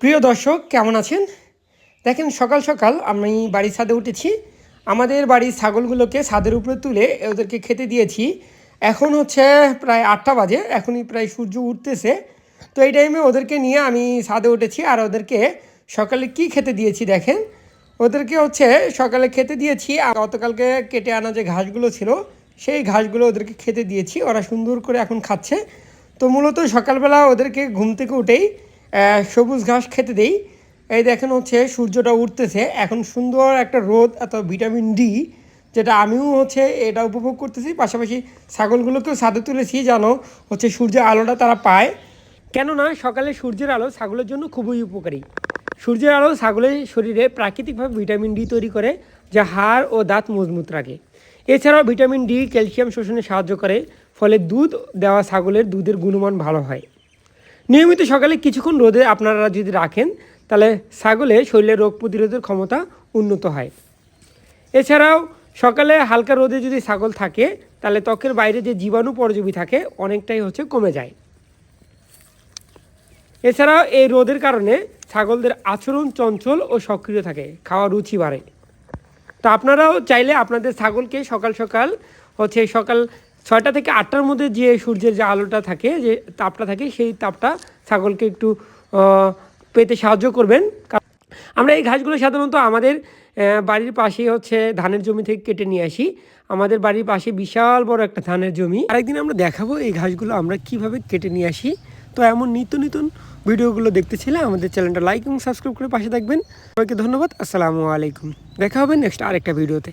প্রিয় দর্শক, কেমন আছেন? দেখেন, সকাল সকাল আমি বাড়ির ছাদে উঠেছি। আমাদের বাড়ির ছাগলগুলোকে ছাদের উপরে তুলে ওদেরকে খেতে দিয়েছি। এখন হচ্ছে প্রায় আটটা বাজে, এখনই প্রায় সূর্য উঠতেছে। তো এই টাইমে ওদেরকে নিয়ে আমি ছাদে উঠেছি আর ওদেরকে সকালে কি খেতে দিয়েছি দেখেন? ওদেরকে হচ্ছে সকালে খেতে দিয়েছি, আর গতকালকে কেটে আনা যে ঘাসগুলো ছিল, সেই ঘাসগুলো ওদেরকে খেতে দিয়েছি। ওরা সুন্দর করে এখন খাচ্ছে। তো মূলত সকালবেলা ওদেরকে ঘুম থেকে উঠেই সবুজ ঘাস খেতে দেই। এই দেখেন হচ্ছে সূর্যটা উঠতেছে। এখন সুন্দর একটা রোদ এত ভিটামিন ডি, যেটা আমিও হচ্ছে এটা উপভোগ করতেছি। পাশাপাশি ছাগলগুলোকেও ছাদে তুলেছি যেন হচ্ছে সূর্যের আলোটা তারা পায়। কেননা সকালে সূর্যের আলো ছাগলের জন্য খুবই উপকারী। সূর্যের আলো ছাগলের শরীরে প্রাকৃতিকভাবে ভিটামিন ডি তৈরি করে, যা হাড় ও দাঁত মজবুত রাখে। এছাড়াও ভিটামিন ডি, ক্যালসিয়াম শোষণে সাহায্য করে, ফলে দুধ দেওয়া ছাগলের দুধের গুণমান ভালো হয়। নিয়মিত সকালে কিছুক্ষণ রোদে আপনারা যদি রাখেন, তাহলে ছাগলে শরীরের রোগ প্রতিরোধের ক্ষমতা উন্নত হয়। এছাড়াও সকালে হালকা রোদে যদি ছাগল থাকে, তাহলে ত্বকের বাইরে যে জীবাণু পরজীবী থাকে, অনেকটাই হচ্ছে কমে যায়। এছাড়াও এই রোদের কারণে ছাগলদের আচরণ চঞ্চল ও সক্রিয় থাকে, খাওয়ার রুচি বাড়ে। আপনারাও চাইলে আপনাদের ছাগলকে সকাল সকাল, হচ্ছে সকাল ছয়টা থেকে আটটার মধ্যে যে সূর্যের যে আলোটা থাকে, যে তাপটা থাকে, সেই তাপটা ছাগলকে একটু পেতে সাহায্য করবেন। আমরা এই ঘাসগুলো সাধারণত আমাদের বাড়ির পাশে হচ্ছে ধানের জমি থেকে কেটে নিয়ে আসি। আমাদের বাড়ির পাশে বিশাল বড় একটা ধানের জমি। আরেকদিন আমরা দেখাবো এই ঘাসগুলো আমরা কীভাবে কেটে নিয়ে আসি। তো এমন নিত্য নতুন ভিডিওগুলো দেখতে ছিলে আমাদের চ্যানেলটা লাইক এবং সাবস্ক্রাইব করে পাশে থাকবেন। সবাইকে ধন্যবাদ, আসসালামু আলাইকুম। দেখা হবে নেক্সট আরেকটা ভিডিওতে।